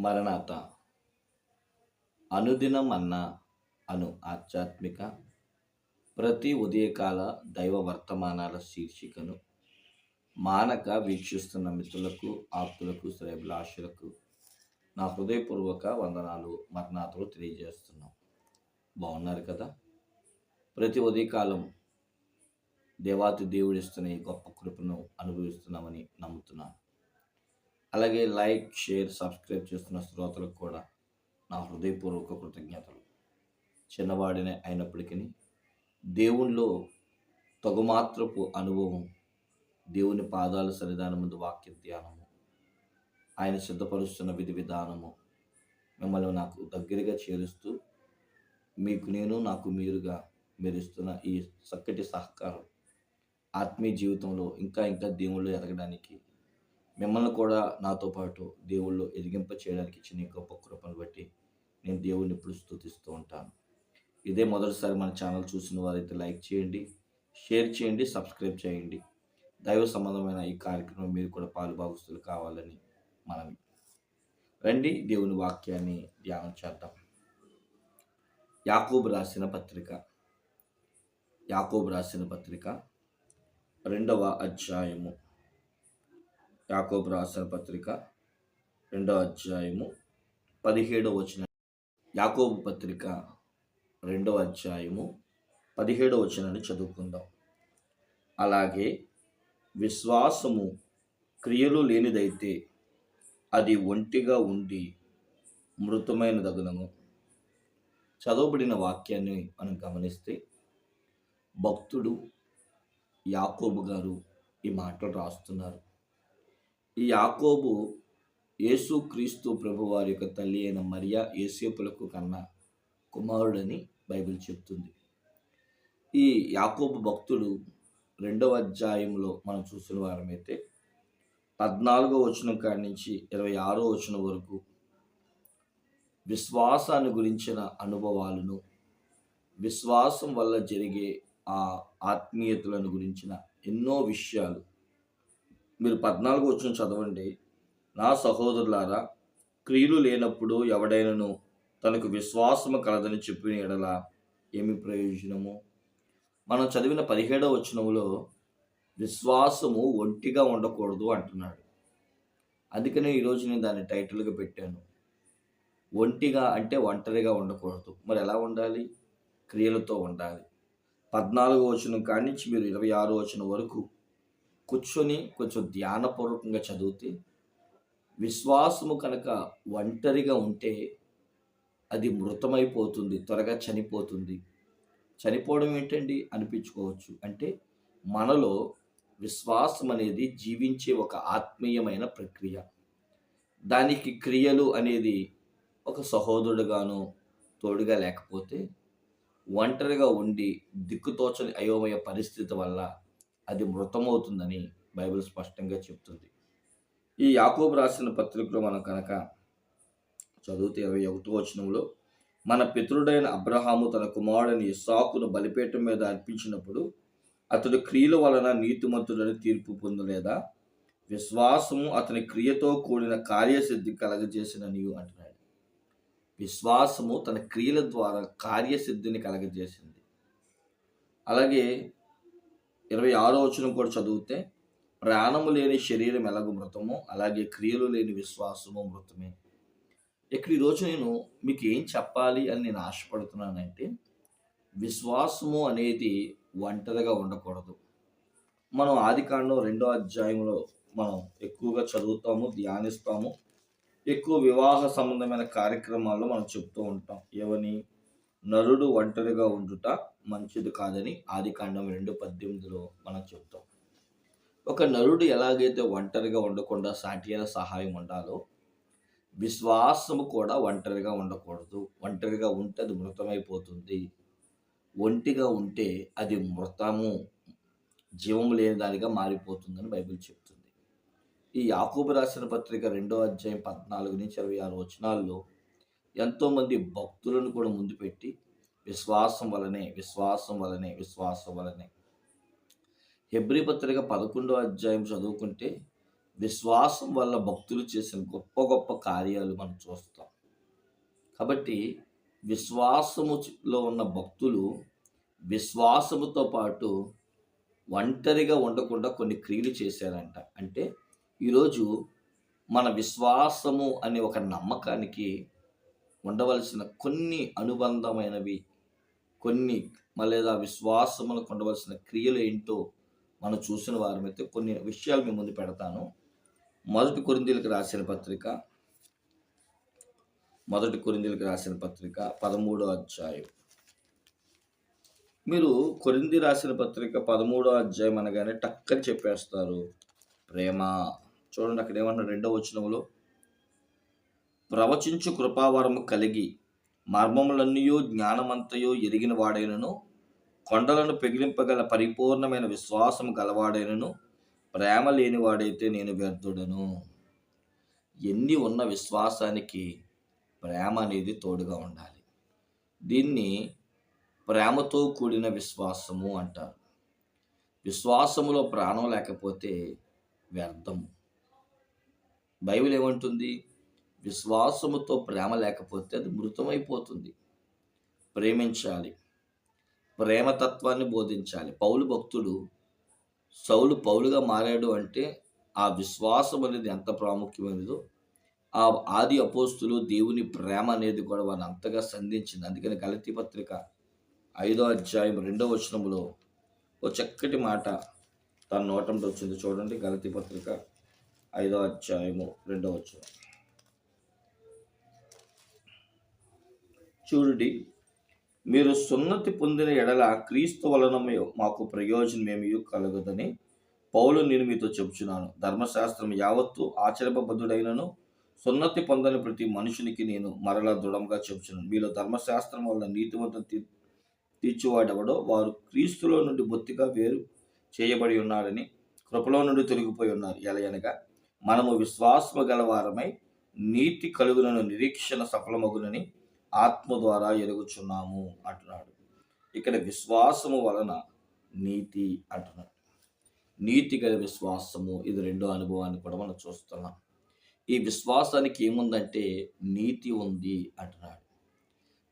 మరణాత. అనుదినం అన్న అను ఆధ్యాత్మిక ప్రతి ఉదయకాల దైవ వర్తమానాల శీర్షికను మానక వీక్షిస్తున్న మిత్రులకు ఆప్తులకు శ్రేభిలాషులకు నా హృదయపూర్వక వందనాలు మరణాతలు తెలియజేస్తున్నాం. బాగున్నారు కదా? ప్రతి ఉదయకాలం దేవాతి దేవుడిస్తున్న ఈ గొప్ప కృపను అనుభవిస్తున్నామని నమ్ముతున్నాను. అలాగే లైక్ షేర్ సబ్స్క్రైబ్ చేస్తున్న శ్రోతలకు కూడా నా హృదయపూర్వక కృతజ్ఞతలు. చిన్నవాడినే అయినప్పటికీ దేవుణ్ణిలో తగుమాత్రపు అనుభవం దేవుని పాదాల సన్నిధానం ముందు వాక్య ధ్యానము ఆయన సిద్ధపరుస్తున్న విధి విధానము మిమ్మల్ని నాకు దగ్గరగా చేరుస్తూ మీకు నేను నాకు మీరుగా మెరుస్తున్న ఈ చక్కటి సహకారం ఆత్మీయ జీవితంలో ఇంకా ఇంకా దేవుళ్ళు ఎదగడానికి మిమ్మల్ని కూడా నాతో పాటు దేవుళ్ళు ఎదిగింప చేయడానికి ఇచ్చిన గొప్ప కృపను బట్టి నేను దేవుడిని ఇప్పుడు స్థుతిస్తూ ఉంటాను. ఇదే మొదటిసారి మన ఛానల్ చూసిన వారైతే లైక్ చేయండి షేర్ చేయండి సబ్స్క్రైబ్ చేయండి. దైవ సంబంధమైన ఈ కార్యక్రమం మీరు కూడా పాలుభాగస్తులు కావాలని మనం రండి దేవుని వాక్యాన్ని ధ్యానం చేద్దాం. యాకూబ్ రాసిన పత్రిక యాకూబ్ రాసిన పత్రిక రెండవ అధ్యాయము. యాకోబు రాసిన పత్రిక రెండవ అధ్యాయము పదిహేడో వచన. యాకోబు పత్రిక రెండవ అధ్యాయము పదిహేడో వచనాన్ని చదువుకుందాం. అలాగే విశ్వాసము క్రియలు లేనిదైతే అది ఒంటిగా ఉండి మృతమైన దగునము చదవబడిన వాక్యాన్ని మనం గమనిస్తే భక్తుడు యాకోబు గారు ఈ మాటలు రాస్తున్నారు. ఈ యాకోబు యేసు క్రీస్తు ప్రభువారి యొక్క తల్లి అయిన మరియా యేసేపులకు కన్నా కుమారుడని బైబిల్ చెప్తుంది. ఈ యాకోబు భక్తుడు రెండవ అధ్యాయంలో మనం చూసిన వారమైతే పద్నాలుగో వచనం కాడి నుంచి ఇరవై ఆరో వచనం వరకు విశ్వాసాన్ని గురించిన అనుభవాలను విశ్వాసం వల్ల జరిగే ఆ ఆత్మీయతలను గురించిన ఎన్నో విషయాలు మీరు పద్నాలుగు వచ్చిన చదవండి. నా సహోదరులారా క్రియలు లేనప్పుడు ఎవడైనను తనకు విశ్వాసము కలదని చెప్పిన ఎడల ఏమి ప్రయోజనము? మనం చదివిన పదిహేడవ వచనంలో విశ్వాసము ఒంటిగా ఉండకూడదు అంటున్నాడు. అందుకనే ఈరోజు నేను దాన్ని టైటిల్గా పెట్టాను. ఒంటిగా అంటే ఒంటరిగా ఉండకూడదు. మరి ఎలా ఉండాలి? క్రియలతో ఉండాలి. పద్నాలుగో వచనం కాడి నుంచి మీరు ఇరవై ఆరో వచనం వరకు కూర్చొని కొంచెం ధ్యానపూర్వకంగా చదివితే విశ్వాసము కనుక ఒంటరిగా ఉంటే అది మృతమైపోతుంది త్వరగా చనిపోతుంది. చనిపోవడం ఏంటండి? అనిపించుకోవచ్చు. అంటే మనలో విశ్వాసం అనేది జీవించే ఒక ఆత్మీయమైన ప్రక్రియ. దానికి క్రియలు అనేది ఒక సహోదరుడుగాను తోడుగా లేకపోతే ఒంటరిగా ఉండి దిక్కుతోచని అయోమయ పరిస్థితి వల్ల అది మృతమవుతుందని బైబిల్ స్పష్టంగా చెప్తుంది. ఈ యాకోబు రాసిన పత్రికలో మనం కనుక చదివితే ఇరవై ఒకటో వచనంలో మన పితృడైన అబ్రహాము తన కుమారుడైన ఇసాకును బలిపేటం మీద అర్పించినప్పుడు అతడు క్రియల వలన నీతిమంతుడని తీర్పు పొందలేదా? విశ్వాసము అతని క్రియతో కూడిన కార్యసిద్ధి కలగజేసిన నీవు అంటున్నాడు. విశ్వాసము తన క్రియల ద్వారా కార్యసిద్ధిని కలగజేసింది. అలాగే ఇరవై ఆరో వచనం కూడా చదివితే ప్రాణము లేని శరీరం ఎలాగో మృతము అలాగే క్రియలు లేని విశ్వాసము మృతమే. ఇక్కడ ఈరోజు నేను మీకు ఏం చెప్పాలి అని నేను ఆశపడుతున్నానంటే విశ్వాసము అనేది ఒంటరిగా ఉండకూడదు. మనం ఆదికాండం రెండో అధ్యాయంలో మనం ఎక్కువగా చదువుతాము ధ్యానిస్తాము. ఎక్కువ వివాహ సంబంధమైన కార్యక్రమాల్లో మనం చెప్తూ ఉంటాం ఏవని నరుడు ఒంటరిగా ఉండుట మంచిది కాదని ఆది కాండం రెండు పద్దెనిమిదిలో మనం చెప్తాం. ఒక నరుడు ఎలాగైతే ఒంటరిగా ఉండకుండా సాటి అయిన సహాయం ఉండాలో విశ్వాసము కూడా ఒంటరిగా ఉండకూడదు. ఒంటరిగా ఉంటే అది మృతమైపోతుంది. ఒంటిగా ఉంటే అది మృతము జీవము లేని దానిగా మారిపోతుందని బైబిల్ చెప్తుంది. ఈ యాకూబు రాసిన పత్రిక రెండో అధ్యాయం పద్నాలుగు నుంచి ఇరవై ఆరు వచనాల్లో ఎంతోమంది భక్తులను కూడా ముందు పెట్టి విశ్వాసం వలనే విశ్వాసం వలనే విశ్వాసం వలనే. హెబ్రి పత్రిక పదకొండో అధ్యాయం చదువుకుంటే విశ్వాసం వల్ల భక్తులు చేసిన గొప్ప గొప్ప కార్యాలు మనం చూస్తాం. కాబట్టి విశ్వాసములో ఉన్న భక్తులు విశ్వాసముతో పాటు ఒంటరిగా ఉండకుండా కొన్ని క్రియలు చేశారంట. అంటే ఈరోజు మన విశ్వాసము అనే ఒక నమ్మకానికి ఉండవలసిన కొన్ని అనుబంధమైనవి కొన్ని లేదా విశ్వాసములకు ఉండవలసిన క్రియలు ఏంటో మనం చూసిన వారమైతే కొన్ని విషయాలు మీ ముందు పెడతాను. మొదటి కొరిందీలకు రాసిన పత్రిక మొదటి కొరిందీలకు రాసిన పత్రిక పదమూడో అధ్యాయం. మీరు కొరింది రాసిన పత్రిక పదమూడో అధ్యాయం అనగానే టక్కని చెప్పేస్తారు. ప్రేమ. చూడండి అక్కడ ఏమన్నా రెండో వచనంలో ప్రవచించు కృపావరము కలిగి మర్మములన్నయో జ్ఞానమంతయో ఎరిగిన వాడైనను కొండలను పెగిలింపగల పరిపూర్ణమైన విశ్వాసం గలవాడైనను ప్రేమ లేనివాడైతే నేను వ్యర్థుడను. ఎన్ని ఉన్న విశ్వాసానికి ప్రేమ అనేది తోడుగా ఉండాలి. దీన్ని ప్రేమతో కూడిన విశ్వాసము అంటారు. విశ్వాసములో ప్రాణం లేకపోతే వ్యర్థము. బైబిల్ ఏమంటుంది? విశ్వాసముతో ప్రేమ లేకపోతే అది మృతమైపోతుంది. ప్రేమించాలి. ప్రేమతత్వాన్ని బోధించాలి. పౌలు భక్తుడు సౌలు పౌలుగా మారాడు అంటే ఆ విశ్వాసం అనేది ఎంత ప్రాముఖ్యమైనదో ఆ ఆది అపోస్తులు దేవుని ప్రేమ అనేది కూడా వారిని అంతగా సంధించింది. అందుకని గలతీ పత్రిక ఐదో అధ్యాయం రెండో వచనంలో ఓ చక్కటి మాట తన నోటంలో వచ్చింది. చూడండి గలతీ పత్రిక ఐదో అధ్యాయము రెండో వచనం. చూడుడి మీరు సున్నతి పొందిన ఎడల క్రీస్తు వలన మాకు ప్రయోజనమేమి కలగదని పౌలు నేను మీతో చెబుచున్నాను ధర్మశాస్త్రం యావత్తు ఆచరింపబద్ధుడైనను సున్నతి పొందని ప్రతి మనుషునికి నేను మరలా దృఢంగా చెబుతున్నాను మీలో ధర్మశాస్త్రం వల్ల నీతివంతం తీ తీర్చివాడెవడో వారు క్రీస్తులో నుండి బొత్తిగా వేరు చేయబడి ఉన్నారని కృపలో నుండి తొలగిపోయి ఉన్నారు. ఎలయనగా మనము విశ్వాసము గలవారమై నీతి కలుగునను నిరీక్షణ సఫలమగునని ఆత్మ ద్వారా ఎరుగుచున్నాము అంటున్నాడు. ఇక్కడ విశ్వాసము వలన నీతి అంటున్నాడు. నీతి గల విశ్వాసము ఇది రెండో అనుభవాన్ని కూడా మనం చూస్తున్నాం. ఈ విశ్వాసానికి ఏముందంటే నీతి ఉంది అంటున్నాడు.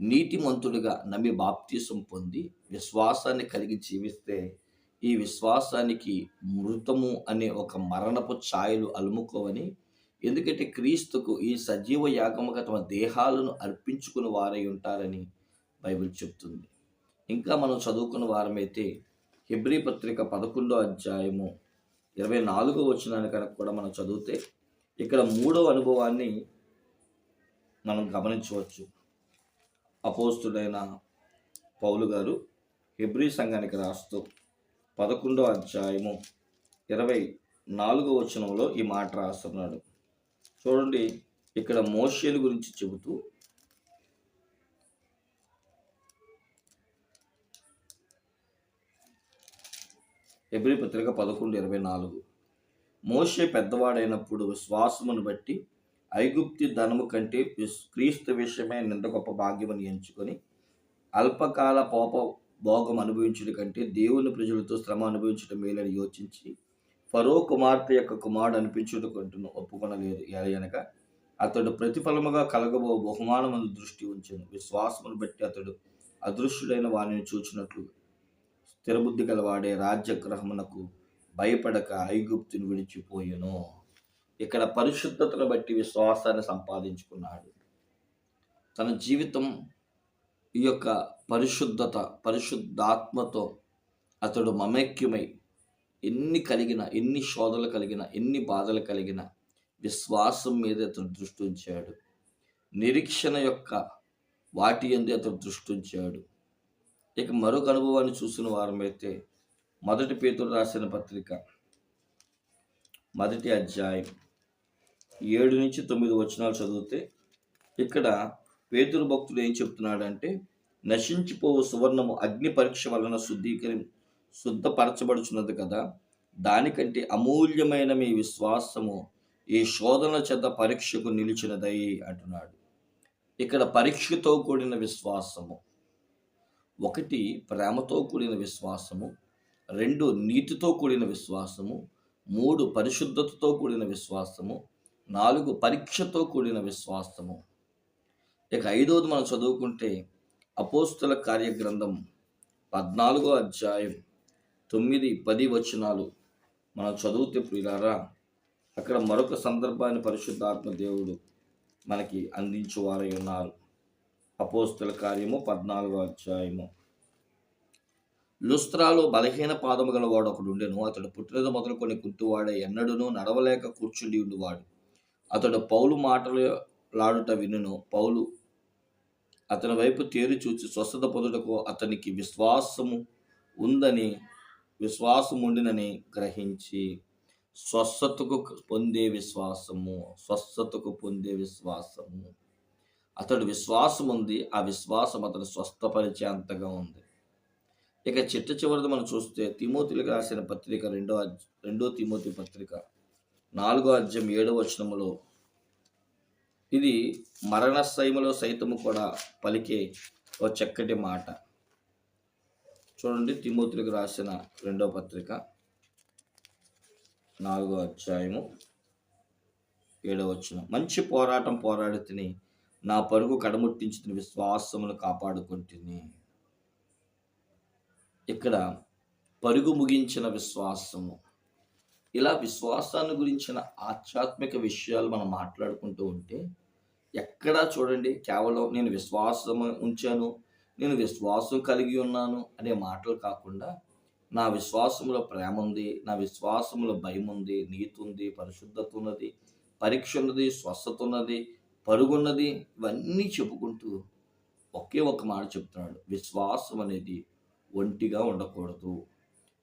నీతిమంతుడిగా నమ్మి బాప్తీసం పొంది విశ్వాసాన్ని కలిగి జీవిస్తే ఈ విశ్వాసానికి మృతము అనే ఒక మరణపు ఛాయలు అలుముకోవని ఎందుకంటే క్రీస్తుకు ఈ సజీవ యాగముగా తమ దేహాలను అర్పించుకుని వారై ఉంటారని బైబిల్ చెప్తుంది. ఇంకా మనం చదువుకున్న వారమైతే హెబ్రి పత్రిక పదకొండో అధ్యాయము ఇరవై నాలుగో వచ్చినాన్ని కనుక కూడా మనం చదివితే ఇక్కడ మూడో అనుభవాన్ని మనం గమనించవచ్చు. అపోస్తుడైన పౌలు గారు హెబ్రి సంఘానికి రాస్తూ పదకొండో అధ్యాయము ఇరవై నాలుగో వచనంలో ఈ మాట రాస్తున్నాడు. చూడండి ఇక్కడ మోషేల గురించి చెబుతూ ఎబ్రి పత్రిక పదకొండు ఇరవై నాలుగు. మోషే పెద్దవాడైనప్పుడు విశ్వాసమును బట్టి ఐగుప్తి ధనము కంటే క్రీస్తు విషయమే నింద గొప్ప భాగ్యమని ఎంచుకొని అల్పకాల పోప భోగం అనుభవించడం కంటే దేవుని ప్రజలతో శ్రమ అనుభవించడం మేలని యోచించి ఫరో కుమార్తె యొక్క కుమారుడు అనిపించుటకుంటును ఒప్పుకొనలేదు. అనగా అతడు ప్రతిఫలముగా కలగబో బహుమానమును దృష్టి ఉంచను. విశ్వాసమును బట్టి అతడు అదృశ్యుడైన వాణిని చూచినట్లు స్థిరబుద్ధి గలవాడే రాజ్యగ్రహమునకు భయపడక ఐగుప్తుని విడిచిపోయెను. ఇక్కడ పరిశుద్ధతను బట్టి విశ్వాసాన్ని సంపాదించుకున్నాడు. తన జీవితం ఈ యొక్క పరిశుద్ధత పరిశుద్ధాత్మతో అతడు మమైక్యమై ఎన్ని కలిగిన ఎన్ని శోధలు కలిగిన ఎన్ని బాధలు కలిగిన విశ్వాసం మీద అతను దృష్టి ఉంచాడు. నిరీక్షణ యొక్క వాటి ఎందు అతను దృష్టి ఉంచాడు. ఇక మరొక అనుభవాన్ని చూసిన వారమైతే మొదటి పేతులు రాసిన పత్రిక మొదటి అధ్యాయం ఏడు నుంచి తొమ్మిది వచనాలు చదివితే ఇక్కడ పేతురు భక్తుడు ఏం చెప్తున్నాడంటే నశించిపోవు సువర్ణము అగ్ని పరీక్ష వలన శుద్ధీకరి శుద్ధపరచబడుచున్నది కదా. దానికంటే అమూల్యమైన మీ విశ్వాసము ఈ శోధన చేత పరీక్షకు నిలిచినదై అంటున్నాడు. ఇక్కడ పరీక్షతో కూడిన విశ్వాసము. ఒకటి ప్రేమతో కూడిన విశ్వాసము. రెండు నీతితో కూడిన విశ్వాసము. మూడు పరిశుద్ధతతో కూడిన విశ్వాసము. నాలుగు పరీక్షతో కూడిన విశ్వాసము. ఇక ఐదవది మనం చదువుకుంటే అపోస్తుల కార్యగ్రంథం పద్నాలుగో అధ్యాయం తొమ్మిది పది వచనాలు మనం చదివితే ప్రియులారా అక్కడ మరొక సందర్భాన్ని పరిశుద్ధాత్మ దేవుడు మనకి అందించేవారై ఉన్నారు. అపోస్తుల కార్యము పద్నాలుగో అధ్యాయము. లుస్త్రాలో బలహీన పాదము గల వాడు ఒకడు ఉండెను. అతడు పుట్టినది మొదలుకొని కుంటువాడే ఎన్నడూనూ నడవలేక కూర్చుండి ఉండివాడు. అతడు పౌలు మాటలు లాడుట వినును. పౌలు అతని వైపు తేరి చూచి స్వస్థత పొందుటకు అతనికి విశ్వాసము ఉందని విశ్వాసం ఉండినని గ్రహించి స్వస్థతకు పొందే విశ్వాసము స్వస్థతకు పొందే విశ్వాసము. అతడు విశ్వాసం ఉంది ఆ విశ్వాసం అతను స్వస్థపరిచే అంతగా ఉంది. ఇక చిట్ట చివరిది మనం చూస్తే తిమోతిలకు రాసిన పత్రిక రెండో రెండో తిమోతి పత్రిక నాలుగో అధ్యయం ఏడో వచనములో ఇది మరణశైమలో సైతము కూడా పలికే ఓ చక్కటి మాట. చూడండి తిమోతులకు రాసిన రెండో పత్రిక నాలుగో అధ్యాయము ఏడో వచ్చిన మంచి పోరాటం పోరాడి తిని నా పరుగు కడముట్టించిన విశ్వాసమును కాపాడుకుంటుని ఇక్కడ పరుగు ముగించిన విశ్వాసము. ఇలా విశ్వాసాన్ని గురించిన ఆధ్యాత్మిక విషయాలు మనం మాట్లాడుకుంటూ ఉంటే ఎక్కడా చూడండి కేవలం నేను విశ్వాసం ఉంచాను నేను విశ్వాసం కలిగి ఉన్నాను అనే మాటలు కాకుండా నా విశ్వాసంలో ప్రేమ ఉంది నా విశ్వాసంలో భయం ఉంది నీతి ఉంది పరిశుద్ధత ఉన్నది పరీక్ష ఉన్నది స్వస్థత ఉన్నది పరుగున్నది ఇవన్నీ చెప్పుకుంటూ ఒకే ఒక మాట చెప్తున్నాడు. విశ్వాసం అనేది ఒంటిగా ఉండకూడదు.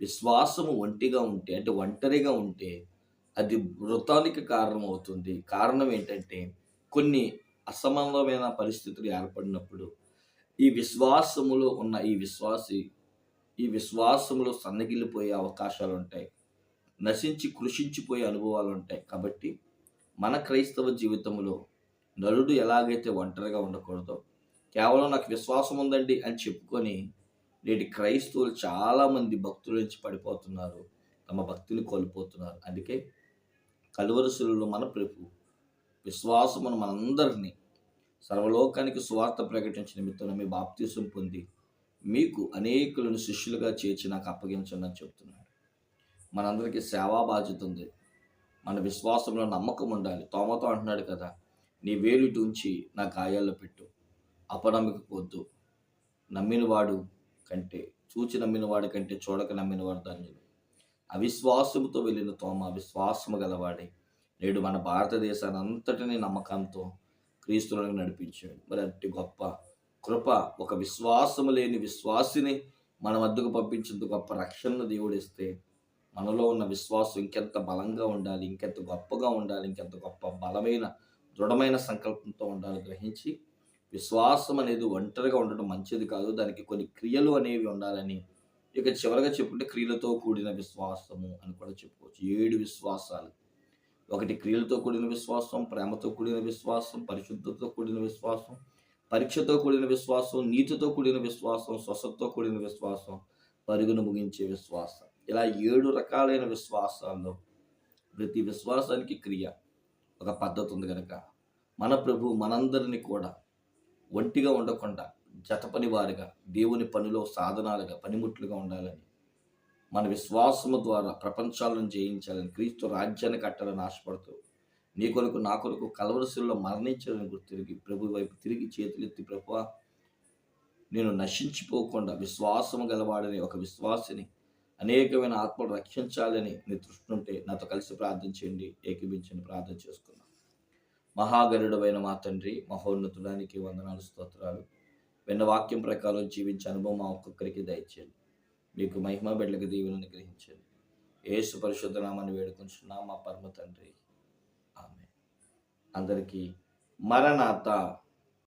విశ్వాసము ఒంటిగా ఉంటే అంటే ఒంటరిగా ఉంటే అది మృతానికి కారణం అవుతుంది కారణం ఏంటంటే కొన్ని అసమానమైన పరిస్థితులు ఏర్పడినప్పుడు ఈ విశ్వాసములో ఉన్న ఈ విశ్వాసి ఈ విశ్వాసములో సన్నగిల్లిపోయే అవకాశాలు ఉంటాయి నశించి కృషించిపోయే అనుభవాలు ఉంటాయి కాబట్టి మన క్రైస్తవ జీవితంలో నలుడు ఎలాగైతే ఒంటరిగా ఉండకూడదో కేవలం నాకు విశ్వాసం ఉందండి అని చెప్పుకొని నేటి క్రైస్తవులు చాలామంది భక్తుల నుంచి పడిపోతున్నారు. తమ భక్తిని కోల్పోతున్నారు. అందుకే కలువరసులలో మన ప్రభు విశ్వాసమును మనందరినీ సర్వలోకానికి సువార్త ప్రకటించిన నిమిత్తం మీ బాప్తీసం పొంది మీకు అనేకులను శిష్యులుగా చేర్చి నాకు అప్పగించండి అని చెప్తున్నాడు. మనందరికీ సేవా బాధ్యత ఉంది. మన విశ్వాసంలో నమ్మకం ఉండాలి. తోమతో అంటున్నాడు కదా నీ వేలుటి ఉంచి నా గాయాల్లో పెట్టు. అపనమ్మక పొద్దు నమ్మినవాడు కంటే చూచి నమ్మినవాడి కంటే చూడక నమ్మినవాడు ధన్యుడు. అవిశ్వాసముతో వెళ్ళిన తోమ విశ్వాసము గలవాడే నేడు మన భారతదేశాన్ని అంతటిని నమ్మకంతో క్రీస్తులను నడిపించాడు. మరి అట్టి గొప్ప కృప ఒక విశ్వాసము లేని విశ్వాసిని మన వద్దకు పంపించేంత గొప్ప రక్షణను దేవుడు ఇస్తే మనలో ఉన్న విశ్వాసం ఇంకెంత బలంగా ఉండాలి ఇంకెంత గొప్పగా ఉండాలి ఇంకెంత గొప్ప బలమైన దృఢమైన సంకల్పంతో ఉండాలి గ్రహించి విశ్వాసం అనేది ఒంటరిగా ఉండడం మంచిది కాదు. దానికి కొన్ని క్రియలు అనేవి ఉండాలని ఇక చివరిగా చెప్పుకుంటే క్రియలతో కూడిన విశ్వాసము అని కూడా చెప్పుకోవచ్చు. ఏడు విశ్వాసాలు. ఒకటి క్రియలతో కూడిన విశ్వాసం ప్రేమతో కూడిన విశ్వాసం పరిశుద్ధతతో కూడిన విశ్వాసం పరీక్షతో కూడిన విశ్వాసం నీతితో కూడిన విశ్వాసం స్వసత్తో కూడిన విశ్వాసం పరుగును ముగించే విశ్వాసం. ఇలా ఏడు రకాలైన విశ్వాసాల్లో ప్రతి విశ్వాసానికి క్రియ ఒక పద్ధతి ఉంది కనుక మన ప్రభు మనందరినీ కూడా ఒంటిగా ఉండకుండా జతపని వారిగా దేవుని పనిలో సాధనాలుగా పనిముట్లుగా ఉండాలని మన విశ్వాసము ద్వారా ప్రపంచాలను జయించాలని క్రీస్తు రాజ్యాన్ని కట్టాలని ఆశపడుతూ నీ కొరకు నా కొరకు కలవరశిలో మరణించాలని గుర్తిరిగి ప్రభు వైపు తిరిగి చేతులెత్తి ప్రభు నేను నశించిపోకుండా విశ్వాసము గలవాడని ఒక విశ్వాసిని అనేకమైన ఆత్మలు రక్షించాలని నీ దృష్టి ఉంటే నాతో కలిసి ప్రార్థన చేయండి ఏకీభించండి ప్రార్థన చేసుకున్నాను మహాగరుడమైన మా తండ్రి మహోన్నతుడానికి వందనాలు స్తోత్రాలు. విన్న వాక్యం ప్రకారం జీవించే అనుభవం మా ఒక్కొక్కరికి దయచేయండి. మీకు మహిమ బిడ్డలకు దీవులను గ్రహించండి ఏసు పరిశుద్ధనామాన్ని వేడుకుంటున్నాం మా పరమ తండ్రి. ఆమె అందరికీ మరణాత